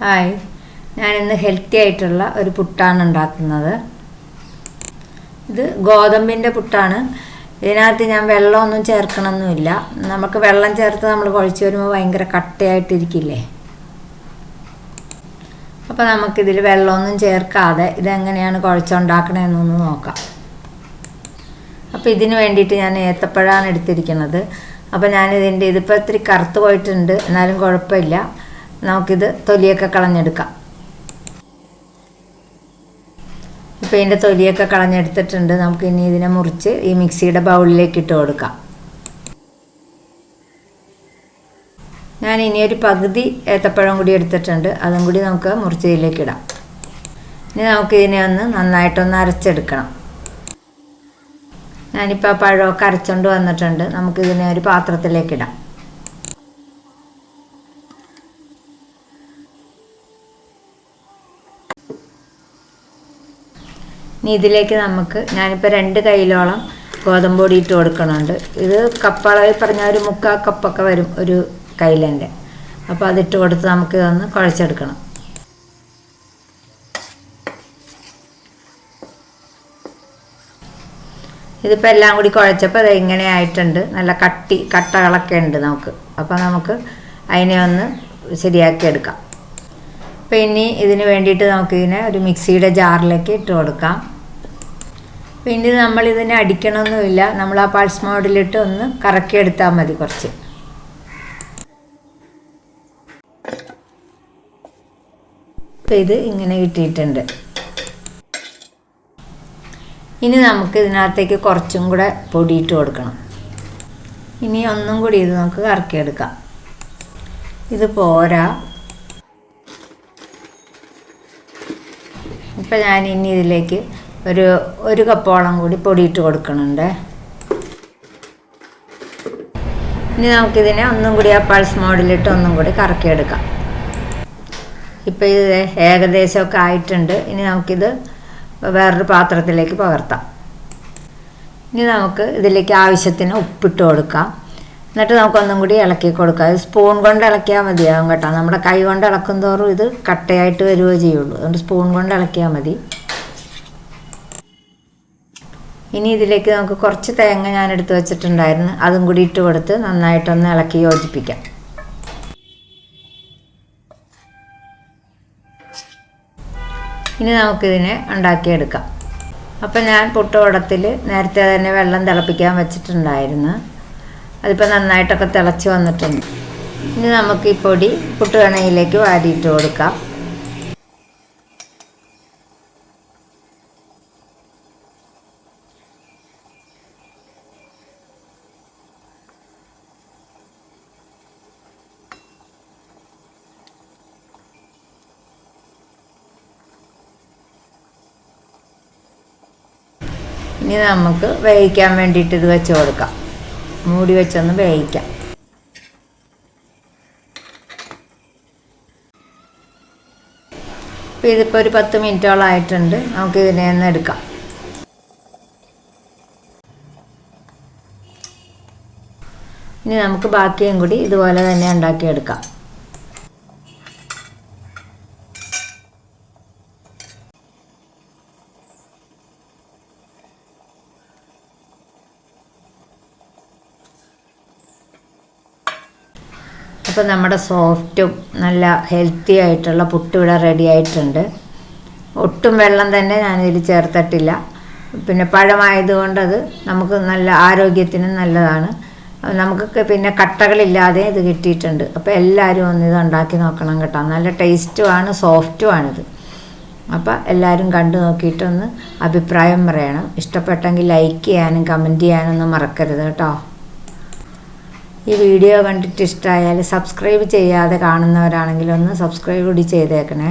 Hi. ഞാൻ ഇന്ന് healthy ആയിട്ടുള്ള ഒരു പുട്ടാണ് ഉണ്ടാക്കുന്നത്. ഇത് ഗോതമ്പിന്റെ പുട്ടാണ്. ഇതിനകത്ത് ഞാൻ വെള്ളമൊന്നും ചേർക്കണമൊന്നുമില്ല. നമുക്ക് വെള്ളം ചേർത്ത് നമ്മൾ കുഴച്ച് വരുമ്പോൾ ഭയങ്കര കട്ടയായിട്ടിരിക്കില്ലേ? അപ്പോൾ നമുക്കിതിൽ വെള്ളമൊന്നും ചേർക്കാതെ ഇതെങ്ങനെയാണ് കുഴച്ചുണ്ടാക്കണമെന്നൊന്ന് നോക്കാം. അപ്പോൾ ഇതിന് വേണ്ടിയിട്ട് ഞാൻ ഏത്തപ്പഴമാണ് എടുത്തിരിക്കുന്നത്. അപ്പോൾ ഞാനിതിന്റെ ഇതിപ്പോൾ ഇത്തിരി കറുത്ത് പോയിട്ടുണ്ട്. എന്നാലും കുഴപ്പമില്ല. നമുക്കിത് തൊലിയൊക്കെ കളഞ്ഞെടുക്കാം. ഇപ്പോൾ ഇതിന്റെ തൊലിയൊക്കെ കളഞ്ഞെടുത്തിട്ടുണ്ട്. നമുക്ക് ഇനി ഇതിനെ മുറിച്ച് ഈ മിക്സിയുടെ ബൗളിലേക്ക് ഇട്ട് കൊടുക്കാം. ഞാൻ ഇനി ഒരു പകുതി ഏത്തപ്പഴം കൂടി എടുത്തിട്ടുണ്ട്. അതും കൂടി നമുക്ക് മുറിച്ചതിലേക്ക് ഇടാം. ഇനി നമുക്ക് ഇതിനെ ഒന്ന് നന്നായിട്ടൊന്ന് അരച്ചെടുക്കണം. ഞാനിപ്പോൾ പഴമൊക്കെ അരച്ചുകൊണ്ട് വന്നിട്ടുണ്ട്. നമുക്കിതിനെ ഒരു പാത്രത്തിലേക്ക് ഇടാം. ഇനി ഇതിലേക്ക് നമുക്ക് ഞാനിപ്പോൾ രണ്ട് കൈയിലോളം ഗോതമ്പ് പൊടി ഇട്ട് കൊടുക്കണുണ്ട്. ഇത് കപ്പളവിൽ പറഞ്ഞാൽ ഒരു മുക്കാൽ കപ്പൊക്കെ വരും ഒരു കയ്യിലെന്റെ. അപ്പോൾ അതിട്ട് കൊടുത്ത് നമുക്ക് ഇതൊന്ന് കുഴച്ചെടുക്കണം. ഇതിപ്പോൾ എല്ലാം കൂടി കുഴച്ചപ്പോൾ അത് ഇങ്ങനെ ആയിട്ടുണ്ട്. നല്ല കട്ടി കട്ടകളൊക്കെ ഉണ്ട് നമുക്ക്. അപ്പോൾ നമുക്ക് അതിനെ ഒന്ന് ശരിയാക്കി എടുക്കാം. അപ്പോൾ ഇനി ഇതിന് വേണ്ടിയിട്ട് നമുക്കിതിനെ ഒരു മിക്സിയുടെ ജാറിലേക്ക് ഇട്ട് കൊടുക്കാം. പിന്നെ നമ്മൾ ഇതിനെ അടിക്കണമൊന്നുമില്ല. നമ്മൾ ആ പൾസ് മോഡിലിട്ട് ഒന്ന് കറക്കിയെടുത്താൽ മതി കുറച്ച്. അപ്പോൾ ഇത് ഇങ്ങനെ കിട്ടിയിട്ടുണ്ട്. ഇനി നമുക്ക് ഇതിനകത്തേക്ക് കുറച്ചും കൂടെ പൊടിയിട്ട് കൊടുക്കണം. ഇനി ഒന്നും കൂടി ഇത് നമുക്ക് കറക്കിയെടുക്കാം. ഇത് പോരാ. ഇപ്പം ഞാൻ ഇനി ഇതിലേക്ക് ഒരു ഒരു കപ്പോളം കൂടി പൊടിയിട്ട് കൊടുക്കണുണ്ട്. ഇനി നമുക്കിതിനെ ഒന്നും കൂടി ആ പൾസ് മോഡിലിട്ട് ഒന്നും കൂടി കറക്കിയെടുക്കാം. ഇപ്പം ഇത് ഏകദേശമൊക്കെ ആയിട്ടുണ്ട്. ഇനി നമുക്കിത് വേറൊരു പാത്രത്തിലേക്ക് പകർത്താം. ഇനി നമുക്ക് ഇതിലേക്ക് ആവശ്യത്തിന് ഉപ്പിട്ട് കൊടുക്കാം. എന്നിട്ട് നമുക്കൊന്നും കൂടി ഇളക്കി കൊടുക്കാം. ഇത് സ്പൂൺ കൊണ്ട് ഇളക്കിയാൽ മതിയാവും കേട്ടോ. നമ്മുടെ കൈ കൊണ്ട് ഇളക്കും തോറും ഇത് കട്ടയായിട്ട് വരികയോ ചെയ്യുള്ളൂ. അതുകൊണ്ട് സ്പൂൺ കൊണ്ട് ഇളക്കിയാൽ മതി. ഇനി ഇതിലേക്ക് നമുക്ക് കുറച്ച് തേങ്ങ ഞാൻ എടുത്ത് വെച്ചിട്ടുണ്ടായിരുന്നു. അതും കൂടി ഇട്ട് കൊടുത്ത് നന്നായിട്ടൊന്ന് ഇളക്കി യോജിപ്പിക്കാം. ഇനി നമുക്കിതിനെ ഉണ്ടാക്കിയെടുക്കാം. അപ്പം ഞാൻ പുട്ടുകുടത്തിൽ നേരത്തെ തന്നെ വെള്ളം തിളപ്പിക്കാൻ വെച്ചിട്ടുണ്ടായിരുന്നു. അതിപ്പോൾ നന്നായിട്ടൊക്കെ തിളച്ച് വന്നിട്ടുണ്ട്. ഇനി നമുക്ക് ഈ പൊടി പുട്ടുകണയിലേക്ക് വാരിയിട്ട് കൊടുക്കാം. ഇനി നമുക്ക് വേവിക്കാൻ വേണ്ടിയിട്ട് ഇത് വെച്ച് കൊടുക്കാം. മൂടി വെച്ചൊന്ന് വേവിക്കാം. അപ്പോൾ ഇതിപ്പോൾ ഒരു പത്ത് മിനിറ്റോളം ആയിട്ടുണ്ട്. നമുക്ക് ഇതിനെ ഒന്ന് എടുക്കാം. ഇനി നമുക്ക് ബാക്കിയും കൂടി ഇതുപോലെ തന്നെ ഉണ്ടാക്കിയെടുക്കാം. അപ്പോൾ നമ്മുടെ സോഫ്റ്റും നല്ല ഹെൽത്തി ആയിട്ടുള്ള പുട്ട് ഇവിടെ റെഡി ആയിട്ടുണ്ട്. ഒട്ടും വെള്ളം തന്നെ ഞാനിതിൽ ചേർത്തിട്ടില്ല. പിന്നെ പഴമായതുകൊണ്ട് അത് നമുക്ക് നല്ല ആരോഗ്യത്തിനും നല്ലതാണ്. നമുക്ക് പിന്നെ കട്ടകളില്ലാതെ ഇത് കിട്ടിയിട്ടുണ്ട്. അപ്പോൾ എല്ലാവരും ഒന്ന് ഇത് ഉണ്ടാക്കി നോക്കണം കേട്ടോ. നല്ല ടേസ്റ്റുമാണ് സോഫ്റ്റുമാണിത് അപ്പോൾ എല്ലാവരും കണ്ടു നോക്കിയിട്ടൊന്ന് അഭിപ്രായം പറയണം. ഇഷ്ടപ്പെട്ടെങ്കിൽ ലൈക്ക് ചെയ്യാനും കമന്റ് ചെയ്യാനൊന്നും മറക്കരുത് കേട്ടോ. ഈ വീഡിയോ കണ്ടിട്ട് ഇഷ്ടമായാൽ സബ്സ്ക്രൈബ് ചെയ്യാതെ കാണുന്നവരാണെങ്കിൽ ഒന്ന് സബ്സ്ക്രൈബ് കൂടി ചെയ്തേക്കണേ.